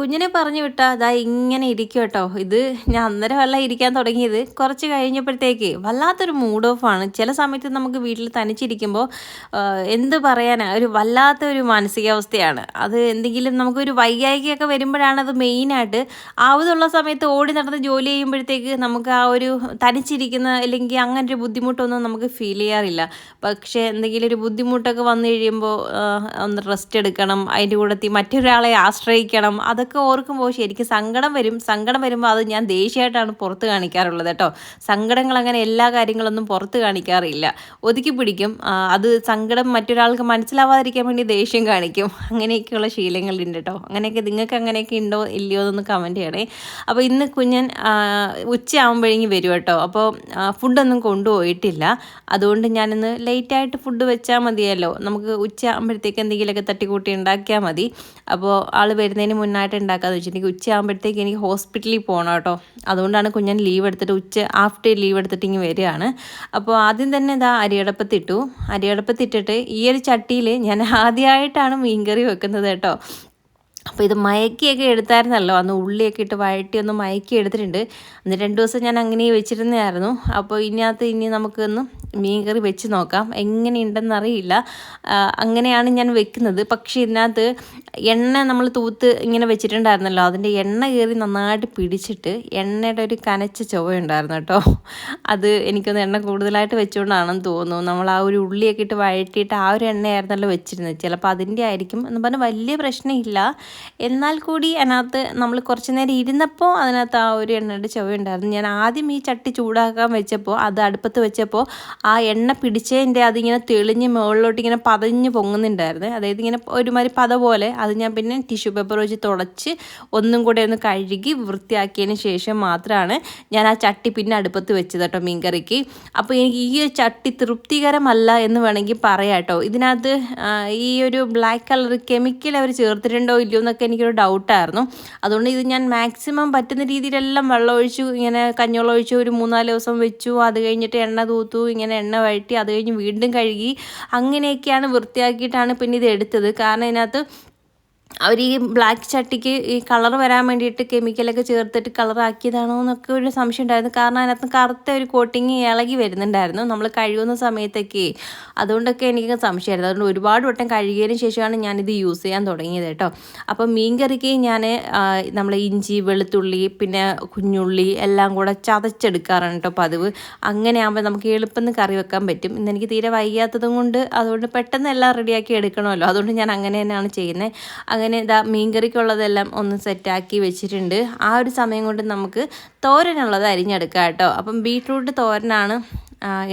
കുഞ്ഞിനെ പറഞ്ഞു വിട്ടാ അതാ ഇങ്ങനെ ഇരിക്കും കേട്ടോ. ഇത് ഞാൻ അന്നേരമല്ല ഇരിക്കാൻ തുടങ്ങിയത്. കുറച്ച് കഴിഞ്ഞപ്പോഴത്തേക്ക് വല്ലാത്തൊരു മൂഡ് ഓഫ് ആണ്. ചില സമയത്ത് നമുക്ക് വീട്ടിൽ തനിച്ചിരിക്കുമ്പോൾ എന്ത് പറയാനാണ് ഒരു വല്ലാത്തൊരു മാനസികാവസ്ഥയാണ്. അത് എന്തെങ്കിലും നമുക്കൊരു വൈകായികയൊക്കെ വരുമ്പോഴാണ് അത് മെയിനായിട്ട് ആവതുള്ള സമയത്ത് ഓടി നടന്ന് ജോലി ചെയ്യുമ്പോഴത്തേക്ക് നമുക്ക് ആ ഒരു തനിച്ചിരിക്കുന്ന അല്ലെങ്കിൽ അങ്ങനെ ഒരു ബുദ്ധിമുട്ടൊന്നും നമുക്ക് ഫീൽ ചെയ്യാറില്ല. പക്ഷേ എന്തെങ്കിലും ഒരു ബുദ്ധിമുട്ടൊക്കെ വന്നു കഴിയുമ്പോൾ ഒന്ന് റെസ്റ്റ് എടുക്കണം. അതിന്റെ കൂടെ മറ്റൊരാളെ ആശ്രയിക്കണം. അതൊക്കെ ഓർക്കുമ്പോൾ ശരിക്കും സങ്കടം വരും. സങ്കടം വരുമ്പോൾ അത് ഞാൻ ദേഷ്യമായിട്ടാണ് പുറത്ത് കാണിക്കാറുള്ളത് കേട്ടോ. സങ്കടങ്ങൾ അങ്ങനെ എല്ലാ കാര്യങ്ങളൊന്നും പുറത്ത് കാണിക്കാറില്ല. ഒതുക്കി പിടിക്കും. അത് സങ്കടം മറ്റൊരാൾക്ക് മനസ്സിലാവാതിരിക്കാൻ വേണ്ടി ദേഷ്യം കാണിക്കും. അങ്ങനെയൊക്കെയുള്ള ശീലങ്ങളുണ്ട് കേട്ടോ. അങ്ങനെയൊക്കെ നിങ്ങൾക്ക് അങ്ങനെയൊക്കെ ഉണ്ടോ ഇല്ലയോ എന്നൊന്ന് കമന്റ് ചെയ്യണേ. അപ്പോൾ ഇന്ന് കുഞ്ഞൻ ഉച്ചയാകുമ്പോഴേക്കും വരും കേട്ടോ. അപ്പോൾ ഫുഡൊന്നും കൊണ്ടുപോയിട്ടില്ല. അതുകൊണ്ട് ഞാനിന്ന് ലേറ്റായിട്ട് ഫുഡ് വെച്ചാൽ മതിയല്ലോ. നമുക്ക് ഉച്ച ആകുമ്പോഴത്തേക്ക് എന്തെങ്കിലുമൊക്കെ തട്ടിക്കൂട്ടി ഉണ്ടാക്കിയാൽ മതി. അപ്പോൾ ആൾ വരുന്നതിന് മുന്നായിട്ട് ഉണ്ടാക്കാന്ന് വെച്ചിട്ടുണ്ടെങ്കിൽ ഉച്ച ആകുമ്പോഴത്തേക്ക് എനിക്ക് ഹോസ്പിറ്റലിൽ പോകണം കേട്ടോ. അതുകൊണ്ടാണ് കുഞ്ഞൻ ലീവ് എടുത്തിട്ട് ഉച്ച ആഫ്റ്റർ ലീവ് എടുത്തിട്ട് ഇങ്ങനെ വരികയാണ്. അപ്പോൾ ആദ്യം തന്നെ ഇതാ അരിയടപ്പത്തിട്ടു. അരിയടപ്പത്തിട്ടിട്ട് ഈ ഒരു ചട്ടിയിൽ ഞാൻ ആദ്യമായിട്ടാണ് മീൻകറി വെക്കുന്നത് കേട്ടോ. അപ്പോൾ ഇത് മയക്കിയൊക്കെ എടുത്തായിരുന്നല്ലോ. അന്ന് ഉള്ളിയൊക്കെ ഇട്ട് വഴറ്റി ഒന്ന് മയക്കി എടുത്തിട്ടുണ്ട്. അന്ന് രണ്ട് ദിവസം ഞാൻ അങ്ങനെ വെച്ചിരുന്നതായിരുന്നു. അപ്പോൾ ഇതിനകത്ത് ഇനി നമുക്കൊന്ന് മീൻ കറി വെച്ച് നോക്കാം. എങ്ങനെയുണ്ടെന്ന് അറിയില്ല അങ്ങനെയാണ് ഞാൻ വെക്കുന്നത്. പക്ഷേ ഇതിനകത്ത് എണ്ണ നമ്മൾ തൂത്ത് ഇങ്ങനെ വെച്ചിട്ടുണ്ടായിരുന്നല്ലോ. അതിന്റെ എണ്ണ കയറി നന്നായിട്ട് പിടിച്ചിട്ട് എണ്ണയുടെ ഒരു കനച്ച ചുവ ഉണ്ടായിരുന്നു കേട്ടോ. അത് എനിക്കൊന്ന് എണ്ണ കൂടുതലായിട്ട് വെച്ചുകൊണ്ടാണെന്ന് തോന്നുന്നു. നമ്മൾ ആ ഒരു ഉള്ളിയൊക്കെ ഇട്ട് വഴറ്റിയിട്ട് ആ ഒരു എണ്ണയായിരുന്നല്ലോ വെച്ചിരുന്നത്. ചിലപ്പോൾ അതിന്റെ ആയിരിക്കും എന്ന് പറഞ്ഞാൽ വലിയ പ്രശ്നമില്ല. എന്നാൽ കൂടി അതിനകത്ത് നമ്മൾ കുറച്ച് നേരം ഇരുന്നപ്പോൾ അതിനകത്ത് ആ ഒരു എണ്ണയുടെ ചുവ ഉണ്ടായിരുന്നു. ഞാൻ ആദ്യം ഈ ചട്ടി ചൂടാക്കാൻ വെച്ചപ്പോൾ അത് അടുപ്പത്ത് വെച്ചപ്പോൾ ആ എണ്ണ പിടിച്ചതിന്റെ അതിങ്ങനെ തെളിഞ്ഞ് മുകളിലോട്ട് ഇങ്ങനെ പതഞ്ഞ് പൊങ്ങുന്നുണ്ടായിരുന്നു. അതായത് ഇങ്ങനെ ഒരുമാതിരി പത പോലെ അത് ഞാൻ പിന്നെ ടിഷ്യൂ പേപ്പർ വെച്ച് തുടച്ച് ഒന്നും കൂടെ ഒന്ന് കഴുകി വൃത്തിയാക്കിയതിന് ശേഷം മാത്രമാണ് ഞാൻ ആ ചട്ടി പിന്നെ അടുപ്പത്ത് വെച്ചത് കേട്ടോ മീൻകറിക്ക്. അപ്പോൾ എനിക്ക് ഈ ചട്ടി തൃപ്തികരമല്ല എന്ന് വേണമെങ്കിൽ പറയാം കേട്ടോ. ഇതിനകത്ത് ഈ ഒരു ബ്ലാക്ക് കളർ കെമിക്കൽ അവർ ചേർത്തിട്ടുണ്ടോ ഇല്ലയോ എന്നൊക്കെ എനിക്കൊരു ഡൗട്ടായിരുന്നു. അതുകൊണ്ട് ഇത് ഞാൻ മാക്സിമം പറ്റുന്ന രീതിയിലെല്ലാം വെള്ളം ഒഴിച്ചു ഇങ്ങനെ കഞ്ഞിവെള്ളം ഒഴിച്ചു ഒരു മൂന്നാൽ ദിവസം വെച്ചു അത് കഴിഞ്ഞിട്ട് എണ്ണ തൂത്തു ഇങ്ങനെ എണ്ണ വഴറ്റി അത് കഴിഞ്ഞ് വീണ്ടും കഴുകി അങ്ങനെയൊക്കെയാണ് വൃത്തിയാക്കിയിട്ടാണ് പിന്നെ ഇത് എടുത്തത്. കാരണം ഇതിനകത്ത് അവർ ഈ ബ്ലാക്ക് ചട്ടിക്ക് ഈ കളർ വരാൻ വേണ്ടിയിട്ട് കെമിക്കലൊക്കെ ചേർത്തിട്ട് കളറാക്കിയതാണോ എന്നൊക്കെ ഒരു സംശയം ഉണ്ടായിരുന്നു. കാരണം അതിനകത്ത് കറുത്ത ഒരു കോട്ടിങ് ഇളകി വരുന്നുണ്ടായിരുന്നു. നമ്മൾ കഴുകുന്ന സമയത്തൊക്കെ. അതുകൊണ്ടൊക്കെ എനിക്ക് സംശയമായിരുന്നു. അതുകൊണ്ട് ഒരുപാട് വട്ടം കഴുകിയതിന് ശേഷമാണ് ഞാനിത് യൂസ് ചെയ്യാൻ തുടങ്ങിയത് കേട്ടോ. അപ്പം മീൻ കറിക്ക് ഞാൻ നമ്മൾ ഇഞ്ചി വെളുത്തുള്ളി പിന്നെ കുഞ്ഞുള്ളി എല്ലാം കൂടെ ചതച്ചെടുക്കാറാണ് കേട്ടോ പതിവ്. അങ്ങനെ ആകുമ്പോൾ നമുക്ക് എളുപ്പം കറി വെക്കാൻ പറ്റും. ഇന്ന് എനിക്ക് തീരെ വയ്യാത്തതും കൊണ്ട് അതുകൊണ്ട് പെട്ടെന്ന് എല്ലാം റെഡിയാക്കി എടുക്കണമല്ലോ. അതുകൊണ്ട് ഞാൻ അങ്ങനെ തന്നെയാണ് ചെയ്യുന്നത്. അങ്ങനെ ഇതാ മീൻകറിക്കുള്ളതെല്ലാം ഒന്ന് സെറ്റാക്കി വെച്ചിട്ടുണ്ട്. ആ ഒരു സമയം കൊണ്ട് നമുക്ക് തോരനുള്ളത് അരിഞ്ഞെടുക്കാം കേട്ടോ. അപ്പം ബീട്രൂട്ട് തോരനാണ്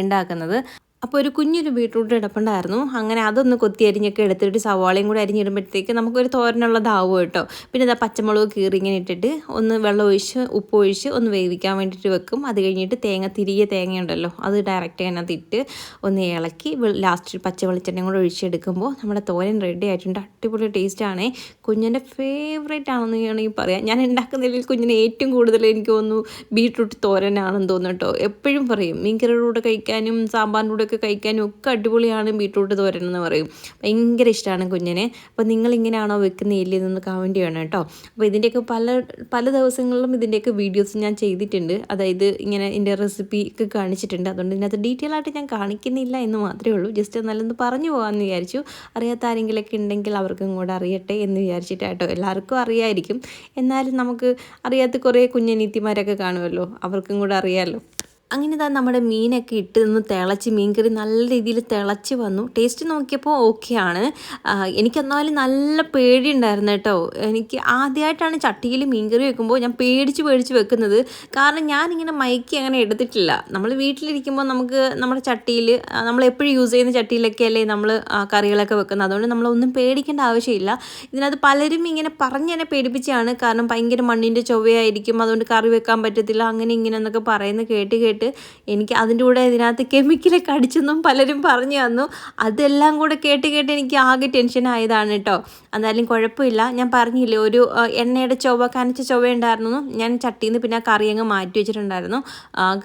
ഉണ്ടാക്കുന്നത്. അപ്പോൾ ഒരു കുഞ്ഞൊരു ബീട്രൂട്ട് കിടപ്പുണ്ടായിരുന്നു. അങ്ങനെ അതൊന്ന് കൊത്തി അരിഞ്ഞൊക്കെ എടുത്തിട്ട് സവാളയും കൂടി അരിഞ്ഞിടുമ്പോഴത്തേക്ക് നമുക്കൊരു തോരനുള്ളതാവും കേട്ടോ. പിന്നെ ഇതാ പച്ചമുളക് കീറി ഇങ്ങനെ ഇട്ടിട്ട് ഒന്ന് വെള്ളം ഒഴിച്ച് ഉപ്പ് ഒഴിച്ച് ഒന്ന് വേവിക്കാൻ വേണ്ടിയിട്ട് വെക്കും. അത് കഴിഞ്ഞിട്ട് തേങ്ങ തിരികെ തേങ്ങയുണ്ടല്ലോ അത് ഡയറക്റ്റ് അതിനകത്ത് ഇട്ട് ഒന്ന് ഇളക്കി ലാസ്റ്റ് പച്ച വെളിച്ചെണ്ണയും കൂടെ ഒഴിച്ചെടുക്കുമ്പോൾ നമ്മുടെ തോരൻ റെഡി ആയിട്ടുണ്ട്. അടിപൊളി ടേസ്റ്റാണ് കുഞ്ഞിന്റെ ഫേവറേറ്റ് ആണെന്ന് വേണമെങ്കിൽ പറയാം. ഞാൻ ഉണ്ടാക്കുന്നതിൽ കുഞ്ഞിന് ഏറ്റവും കൂടുതൽ എനിക്ക് തോന്നുന്നു ബീട്രൂട്ട് തോരനാണെന്ന് തോന്നുന്നു കേട്ടോ. എപ്പോഴും പറയും മീൻകറിയുടെ കൂടെ കഴിക്കാനും സാമ്പാറിന്റെ കൂടെ ഒക്കെ കഴിക്കാനും ഒക്കെ അടിപൊളിയാണ് ബീട്രൂട്ട് തോരൻ എന്ന് പറയും. ഭയങ്കര ഇഷ്ടമാണ് കുഞ്ഞിനെ. അപ്പോൾ നിങ്ങളിങ്ങനെയാണോ വെക്കുന്ന എല്ലിൽ നിന്ന് കമന്റ് ചെയ്യണം കേട്ടോ. അപ്പോൾ ഇതിന്റെയൊക്കെ പല പല ദിവസങ്ങളിലും ഇതിന്റെയൊക്കെ വീഡിയോസ് ഞാൻ ചെയ്തിട്ടുണ്ട്. അതായത് ഇങ്ങനെ ഇതിന്റെ റെസിപ്പി ഒക്കെ കാണിച്ചിട്ടുണ്ട്. അതുകൊണ്ട് ഇതിനകത്ത് ഡീറ്റെയിൽ ആയിട്ട് ഞാൻ കാണിക്കുന്നില്ല എന്ന് മാത്രമേ ഉള്ളൂ. ജസ്റ്റ് നല്ലൊന്ന് പറഞ്ഞു പോകാമെന്ന് വിചാരിച്ചു. അറിയാത്ത ആരെങ്കിലൊക്കെ ഉണ്ടെങ്കിൽ അവർക്കും കൂടെ അറിയട്ടെ എന്ന് വിചാരിച്ചിട്ടാട്ടോ എല്ലാവർക്കും അറിയായിരിക്കും. എന്നാലും നമുക്ക് അറിയാത്ത കുറേ കുഞ്ഞനീത്തിമാരൊക്കെ കാണുമല്ലോ. അവർക്കും കൂടെ അറിയാമല്ലോ അങ്ങനെ ഇതാ നമ്മുടെ മീനൊക്കെ ഇട്ട് നിന്ന് തിളച്ച് മീൻകറി നല്ല രീതിയിൽ തിളച്ച് വന്നു. ടേസ്റ്റ് നോക്കിയപ്പോൾ ഓക്കെയാണ് എനിക്കെന്നാലും നല്ല പേടി പേടിയുണ്ടായിരുന്നു കേട്ടോ. എനിക്ക് ആദ്യമായിട്ടാണ് ചട്ടിയിൽ മീൻകറി വെക്കുമ്പോൾ ഞാൻ പേടിച്ച് പേടിച്ച് വെക്കുന്നത്. കാരണം ഞാനിങ്ങനെ മയക്കി അങ്ങനെ എടുത്തിട്ടില്ല. നമ്മൾ വീട്ടിലിരിക്കുമ്പോൾ നമുക്ക് നമ്മുടെ ചട്ടിയിൽ നമ്മൾ എപ്പോഴും യൂസ് ചെയ്യുന്ന ചട്ടിയിലൊക്കെ അല്ലേ നമ്മൾ കറികളൊക്കെ വെക്കുന്നത്. അതുകൊണ്ട് നമ്മളൊന്നും പേടിക്കേണ്ട ആവശ്യമില്ല. ഇതിനകത്ത് പലരും ഇങ്ങനെ പറഞ്ഞ് എന്നെ പേടിപ്പിച്ചാണ് കാരണം ഭയങ്കര മണ്ണിന്റെ ചൊവ്വയായിരിക്കും. അതുകൊണ്ട് കറി വെക്കാൻ പറ്റത്തില്ല. അങ്ങനെ ഇങ്ങനെ എന്നൊക്കെ പറയുന്നത് കേട്ട് കേട്ട് കേട്ട് എനിക്ക് അതിന്റെ കൂടെ ഇതിനകത്ത് കെമിക്കലൊക്കെ അടിച്ചെന്നും പലരും പറഞ്ഞു തന്നു. അതെല്ലാം കൂടെ കേട്ട് കേട്ട് എനിക്ക് ആകെ ടെൻഷൻ ആയതാണ് കേട്ടോ എന്നാലും കുഴപ്പമില്ല. ഞാൻ പറഞ്ഞില്ലേ ഒരു എണ്ണയുടെ ചൊവ്വ കനച്ച ചൊവ്വ ഉണ്ടായിരുന്നു ഞാൻ ചട്ടിയിൽ നിന്ന് പിന്നെ കറി അങ്ങ് മാറ്റി വെച്ചിട്ടുണ്ടായിരുന്നു.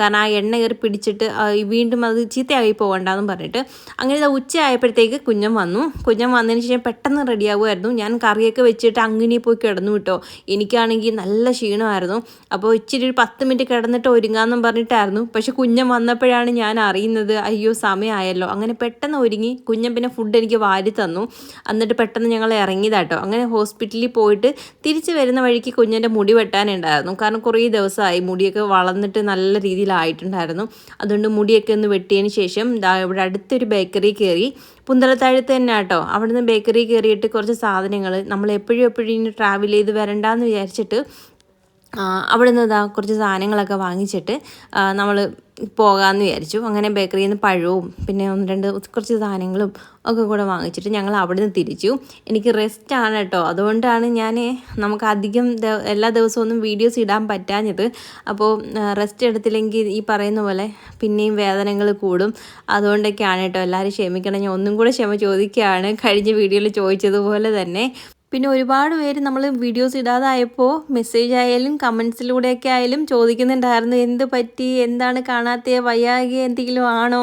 കാരണം ആ എണ്ണ കയറി പിടിച്ചിട്ട് വീണ്ടും അത് ചീത്തയായി പോകണ്ടെന്നും പറഞ്ഞിട്ട്. അങ്ങനെ ഇത് ഉച്ച ആയപ്പോഴത്തേക്ക് കുഞ്ഞൻ വന്നു. കുഞ്ഞൻ വന്നതിന് ശേഷം പെട്ടെന്ന് റെഡിയാകുമായിരുന്നു. ഞാൻ കറിയൊക്കെ വെച്ചിട്ട് അങ്ങനെ പോയി കിടന്നു കിട്ടോ എനിക്കാണെങ്കിൽ നല്ല ക്ഷീണമായിരുന്നു. അപ്പോൾ ഇച്ചിരി ഒരു പത്ത് മിനിറ്റ് കിടന്നിട്ട് ഒരുങ്ങാമെന്നും പറഞ്ഞിട്ടായിരുന്നു പക്ഷെ കുഞ്ഞൻ വന്നപ്പോഴാണ് ഞാൻ അറിയുന്നത് അയ്യോ സമയമായല്ലോ അങ്ങനെ പെട്ടെന്ന് ഒരുങ്ങി കുഞ്ഞൻ പിന്നെ ഫുഡ് എനിക്ക് വാരി തന്നു. എന്നിട്ട് പെട്ടെന്ന് ഞങ്ങൾ ഇറങ്ങിയതാട്ടോ. അങ്ങനെ ഹോസ്പിറ്റലിൽ പോയിട്ട് തിരിച്ച് വരുന്ന വഴിക്ക് കുഞ്ഞന്റെ മുടി വെട്ടാനുണ്ടായിരുന്നു. കാരണം കുറേ ദിവസമായി മുടിയൊക്കെ വളർന്നിട്ട് നല്ല രീതിയിലായിട്ടുണ്ടായിരുന്നു. അതുകൊണ്ട് മുടിയൊക്കെ ഒന്ന് വെട്ടിയതിന് ശേഷം ഇവിടെ അടുത്തൊരു ബേക്കറി കയറി. പുന്തലത്താഴത്ത് തന്നെ കേട്ടോ അവിടുന്ന് ബേക്കറി കയറിയിട്ട് കുറച്ച് സാധനങ്ങൾ നമ്മൾ എപ്പോഴും എപ്പോഴും ഇനി ട്രാവൽ ചെയ്ത് വരണ്ടെന്ന് വിചാരിച്ചിട്ട് ആ, നിന്ന് ഇതാ കുറച്ച് സാധനങ്ങളൊക്കെ വാങ്ങിച്ചിട്ട് നമ്മൾ പോകാമെന്ന് വിചാരിച്ചു. അങ്ങനെ ബേക്കറിയിൽ നിന്ന് പഴവും പിന്നെ ഒന്ന് രണ്ട് കുറച്ച് സാധനങ്ങളും ഒക്കെ കൂടെ വാങ്ങിച്ചിട്ട് ഞങ്ങൾ അവിടെ നിന്ന് തിരിച്ചു. എനിക്ക് റെസ്റ്റ് ആണ് കേട്ടോ. അതുകൊണ്ടാണ് ഞാൻ നമുക്ക് അധികം എല്ലാ ദിവസവും ഒന്നും വീഡിയോസ് ഇടാൻ പറ്റാഞ്ഞത്. അപ്പോൾ റെസ്റ്റ് എടുത്തില്ലെങ്കിൽ ഈ പറയുന്ന പോലെ പിന്നെയും വേദനകൾ കൂടും. അതുകൊണ്ടൊക്കെയാണ് കേട്ടോ എല്ലാവരും ക്ഷമിക്കണം. ഞാൻ ഒന്നും കൂടെ ക്ഷമ ചോദിക്കുകയാണ്. കഴിഞ്ഞ വീഡിയോയിൽ ചോദിച്ചതുപോലെ തന്നെ. പിന്നെ ഒരുപാട് പേര് നമ്മൾ വീഡിയോസ് ഇടാതായപ്പോൾ മെസ്സേജ് ആയാലും കമൻസിലൂടെയൊക്കെ ആയാലും ചോദിക്കുന്നുണ്ടായിരുന്നു എന്ത് പറ്റി? എന്താണ് കാണാത്ത വയ്യാകെ എന്തെങ്കിലും ആണോ?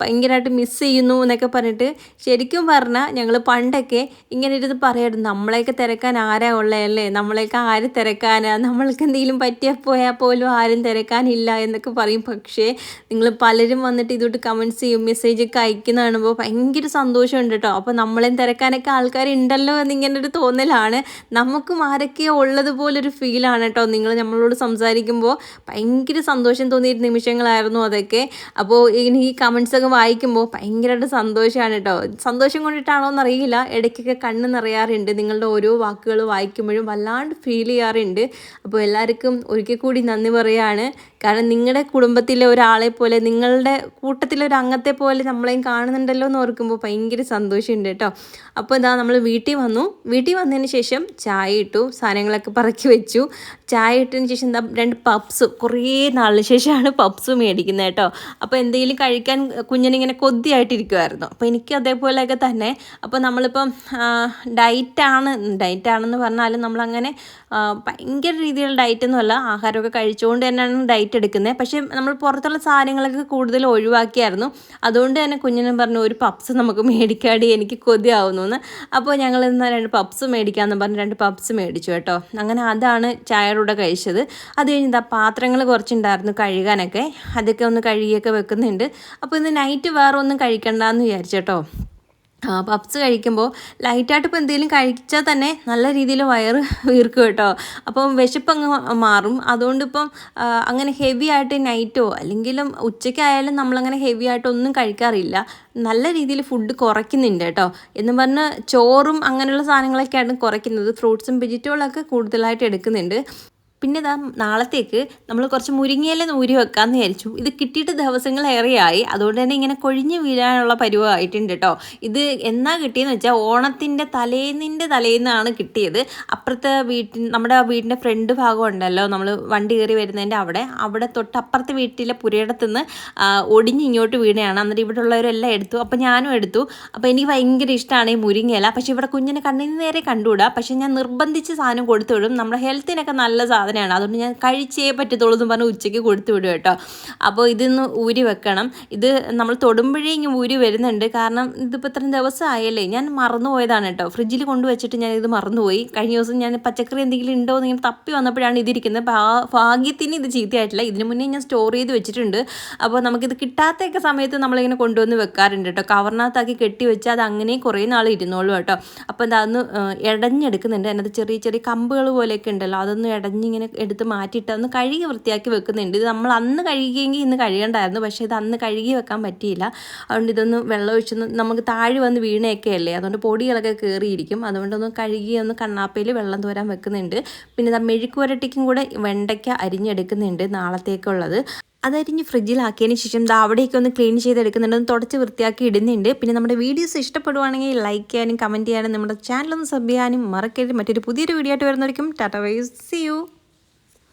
ഭയങ്കരമായിട്ട് മിസ് ചെയ്യുന്നു എന്നൊക്കെ പറഞ്ഞിട്ട് ശരിക്കും പറഞ്ഞാൽ ഞങ്ങൾ പണ്ടൊക്കെ ഇങ്ങനെ ഇരുന്ന് പറയായിരുന്നു നമ്മളെയൊക്കെ തിരക്കാൻ ആരാ ഉള്ളതല്ലേ നമ്മളെയൊക്കെ ആര് തിരക്കാനാ? നമ്മൾക്ക് എന്തെങ്കിലും പറ്റിയാൽ പോയാൽ പോലും ആരും തിരക്കാനില്ല എന്നൊക്കെ പറയും. പക്ഷേ നിങ്ങൾ പലരും വന്നിട്ട് ഇതോട്ട് കമൻസ് ചെയ്യും മെസ്സേജ് ഒക്കെ അയക്കുന്ന കാണുമ്പോൾ ഭയങ്കര സന്തോഷമുണ്ട് കേട്ടോ അപ്പോൾ നമ്മളെയും തിരക്കാനൊക്കെ ആൾക്കാരുണ്ടല്ലോ എന്നിങ്ങനെ ഒരു തോന്നലാണ്. നമുക്കും ആരൊക്കെയോ ഉള്ളതുപോലൊരു ഫീലാണ് കേട്ടോ. നിങ്ങൾ നമ്മളോട് സംസാരിക്കുമ്പോൾ ഭയങ്കര സന്തോഷം തോന്നിയ നിമിഷങ്ങളായിരുന്നു അതൊക്കെ. അപ്പോൾ ഇനി ഈ കമൻസൊക്കെ വായിക്കുമ്പോൾ ഭയങ്കരമായിട്ട് സന്തോഷമാണ് കേട്ടോ. സന്തോഷം കൊണ്ടിട്ടാണോ എന്നറിയില്ല. ഇടയ്ക്കൊക്കെ കണ്ണ് നിറയാറുണ്ട്. നിങ്ങളുടെ ഓരോ വാക്കുകൾ വായിക്കുമ്പോഴും വല്ലാണ്ട് ഫീൽ ചെയ്യാറുണ്ട്. അപ്പോൾ എല്ലാവർക്കും ഒരിക്കൽ കൂടി നന്ദി പറയാണ് കാരണം നിങ്ങളുടെ കുടുംബത്തിലെ ഒരാളെ പോലെ നിങ്ങളുടെ കൂട്ടത്തിലെ ഒരു അംഗത്തെ പോലെ നമ്മളെയും കാണുന്നുണ്ടല്ലോ എന്ന് ഓർക്കുമ്പോൾ ഭയങ്കര സന്തോഷമുണ്ട് കേട്ടോ. അപ്പോൾ ഇതാ നമ്മൾ വീട്ടിൽ വന്നു. വീട്ടിൽ വന്നതിന് ശേഷം ചായ ഇട്ടു സാധനങ്ങളൊക്കെ പറക്കി വെച്ചു. ചായ ഇട്ടതിന് ശേഷം എന്താ രണ്ട് പപ്സ് കുറേ നാളിന് ശേഷമാണ് പപ്സ് മേടിക്കുന്നത് കേട്ടോ. അപ്പോൾ എന്തെങ്കിലും കഴിക്കാൻ കുഞ്ഞിനിങ്ങനെ കൊതിയായിട്ടിരിക്കുമായിരുന്നു അപ്പോൾ എനിക്ക് അതേപോലെയൊക്കെ തന്നെ. അപ്പോൾ നമ്മളിപ്പം ഡയറ്റാണ് ഡയറ്റാണെന്ന് പറഞ്ഞാലും നമ്മളങ്ങനെ ഭയങ്കര രീതിയിലുള്ള ഡയറ്റൊന്നുമല്ല. ആഹാരമൊക്കെ കഴിച്ചുകൊണ്ട് തന്നെയാണ് ഡയറ്റ് എടുക്കുന്നത് പക്ഷേ നമ്മൾ പുറത്തുള്ള സാധനങ്ങളൊക്കെ കൂടുതൽ ഒഴിവാക്കിയായിരുന്നു. അതുകൊണ്ട് തന്നെ കുഞ്ഞിനും പറഞ്ഞു ഒരു പപ്സ് നമുക്ക് മേടിക്കാടി എനിക്ക് കൊതിയാവുന്നു എന്ന് അപ്പോൾ ഞങ്ങൾ ഇന്ന് രണ്ട് പപ്സ് മേടിക്കാമെന്ന് പറഞ്ഞ് രണ്ട് പപ്സ് മേടിച്ചു കേട്ടോ. അങ്ങനെ അതാണ് ചായയുടെ കഴിച്ചത്. അത് കഴിഞ്ഞ് പാത്രങ്ങൾ കുറച്ചുണ്ടായിരുന്നു കഴുകാനൊക്കെ. അതൊക്കെ ഒന്ന് കഴുകിയൊക്കെ വെക്കുന്നുണ്ട്. അപ്പോൾ ഇന്ന് നൈറ്റ് വേറെ ഒന്നും കഴിക്കണ്ടെന്ന് വിചാരിച്ചു കേട്ടോ. പപ്സ് കഴിക്കുമ്പോൾ ലൈറ്റായിട്ട് ഇപ്പോൾ എന്തെങ്കിലും കഴിച്ചാൽ തന്നെ നല്ല രീതിയിൽ വയറ് വീർക്കും കേട്ടോ. അപ്പം വിശപ്പങ്ങ് മാറും. അതുകൊണ്ട് ഇപ്പം അങ്ങനെ ഹെവി ആയിട്ട് നൈറ്റോ അല്ലെങ്കിലും ഉച്ചയ്ക്കായാലും നമ്മളങ്ങനെ ഹെവി ആയിട്ട് ഒന്നും കഴിക്കാറില്ല. നല്ല രീതിയിൽ ഫുഡ് കുറയ്ക്കുന്നുണ്ട് കേട്ടോ. എന്ന് പറഞ്ഞ് ചോറും അങ്ങനെയുള്ള സാധനങ്ങളൊക്കെയാണ് കുറയ്ക്കുന്നത്. ഫ്രൂട്ട്സും വെജിറ്റബിളൊക്കെ കൂടുതലായിട്ട് എടുക്കുന്നുണ്ട്. പിന്നെ ഇതാ നാളത്തേക്ക് നമ്മൾ കുറച്ച് മുരിങ്ങയില നൂരി വെക്കാമെന്ന് വിചാരിച്ചു. ഇത് കിട്ടിയിട്ട് ദിവസങ്ങളേറെയായി അതുകൊണ്ട് തന്നെ ഇങ്ങനെ കൊഴിഞ്ഞ് വീഴാനുള്ള പരുവമായിട്ടുണ്ട് കേട്ടോ ഇത് എന്നാ കിട്ടിയെന്ന് വെച്ചാൽ ഓണത്തിന്റെ തലേന്നിന്റെ തലേന്നാണ് കിട്ടിയത്. അപ്പുറത്തെ വീട്ടിൽ നമ്മുടെ വീടിന്റെ ഫ്രണ്ട് ഭാഗം ഉണ്ടല്ലോ. നമ്മൾ വണ്ടി കയറി വരുന്നതിന്റെ അവിടെ. അവിടെ തൊട്ട് അപ്പുറത്തെ വീട്ടിലെ പുരയിടത്തുനിന്ന് ഒടിഞ്ഞ് ഇങ്ങോട്ട് വീണയാണ്. എന്നിട്ട് ഇവിടെ ഉള്ളവരെല്ലാം എടുത്തു. അപ്പോൾ ഞാനും എടുത്തു. അപ്പോൾ എനിക്ക് ഭയങ്കര ഇഷ്ടമാണ് ഈ മുരിങ്ങയില. പക്ഷേ ഇവിടെ കുഞ്ഞിനെ കണ്ണിന് നേരെ കണ്ടുകൂടാ. പക്ഷേ ഞാൻ നിർബന്ധിച്ച് സാധനം കൊടുത്തു വിടും നമ്മുടെ ഹെൽത്തിനൊക്കെ നല്ല സാധനമാണ്. അതുകൊണ്ട് ഞാൻ കഴിച്ചേ പറ്റത്തുള്ളൂ എന്ന് പറഞ്ഞ് ഉച്ചയ്ക്ക് കൊടുത്തു വിടും കേട്ടോ. അപ്പോൾ ഇതിന്ന് ഊരി വെക്കണം. ഇത് നമ്മൾ തൊടുമ്പോഴേ ഇങ്ങനെ ഊരി വരുന്നുണ്ട്. കാരണം ഇതിപ്പോൾ ഇത്രയും ദിവസമായല്ലേ. ഞാൻ മറന്നുപോയതാണ് കേട്ടോ. ഫ്രിഡ്ജിൽ കൊണ്ടുവച്ചിട്ട് ഞാൻ ഇത് മറന്നുപോയി. കഴിഞ്ഞ ദിവസം ഞാൻ പച്ചക്കറി എന്തെങ്കിലും ഉണ്ടോ എന്ന് ഇങ്ങനെ തപ്പി വന്നപ്പോഴാണ് ഇതിരിക്കുന്നത്. ഭാഗ്യത്തിന് ഇത് ചീത്തയായിട്ടില്ല. ഇതിനു മുന്നേ ഞാൻ സ്റ്റോർ ചെയ്ത് വെച്ചിട്ടുണ്ട്. അപ്പോൾ നമുക്കിത് കിട്ടാത്തൊക്കെ സമയത്ത് നമ്മളിങ്ങനെ കൊണ്ടുവന്ന് വെക്കാറുണ്ട് കേട്ടോ. കവറിനകത്താക്കി കെട്ടി വെച്ചാൽ അത് അങ്ങനെ കുറേ നാൾ ഇരുന്നോളൂ കേട്ടോ. അപ്പോൾ അതൊന്ന് ഇടഞ്ഞെടുക്കുന്നുണ്ട് അതിനകത്ത് ചെറിയ ചെറിയ കമ്പുകൾ പോലെയൊക്കെ ഉണ്ടല്ലോ. അതൊന്ന് ഇടഞ്ഞിങ്ങനെ എടുത്ത് മാറ്റിയിട്ട് അന്ന് കഴുകി വൃത്തിയാക്കി വെക്കുന്നുണ്ട്. ഇത് നമ്മൾ അന്ന് കഴുകിയെങ്കിൽ ഇന്ന് കഴുകണ്ടായിരുന്നു. പക്ഷേ ഇത് അന്ന് കഴുകി വെക്കാൻ പറ്റിയില്ല. അതുകൊണ്ട് ഇതൊന്ന് വെള്ളം ഒഴിച്ചൊന്ന് നമുക്ക് താഴെ വന്ന് വീണയൊക്കെ അല്ലേ? അതുകൊണ്ട് പൊടികളൊക്കെ കയറിയിരിക്കും അതുകൊണ്ടൊന്ന് കഴുകി ഒന്ന് കണ്ണാപ്പയിൽ വെള്ളം തോരാൻ വെക്കുന്നുണ്ട്. പിന്നെ ഇതാ മെഴുക്ക് വരട്ടിക്കും കൂടെ വെണ്ടയ്ക്ക അരിഞ്ഞെടുക്കുന്നുണ്ട് നാളത്തേക്കുള്ളത്. അതരിഞ്ഞ് ഫ്രിഡ്ജിലാക്കിയതിന് ശേഷം ദാ അവിടേക്ക് ഒന്ന് ക്ലീൻ ചെയ്തെടുക്കുന്നുണ്ട്. ഒന്ന് തുടച്ച് വൃത്തിയാക്കി ഇടുന്നുണ്ട്. പിന്നെ നമ്മുടെ വീഡിയോസ് ഇഷ്ടപ്പെടുവാണെങ്കിൽ ലൈക്ക് ചെയ്യാനും കമന്റ് ചെയ്യാനും നമ്മുടെ ചാനലൊന്ന് സബ് ചെയ്യാനും മറക്കരുത്. മറ്റൊരു പുതിയൊരു വീഡിയോ ആയിട്ട് വരുന്നതായിരിക്കും. ടാറ്റ വൈസ് സി യു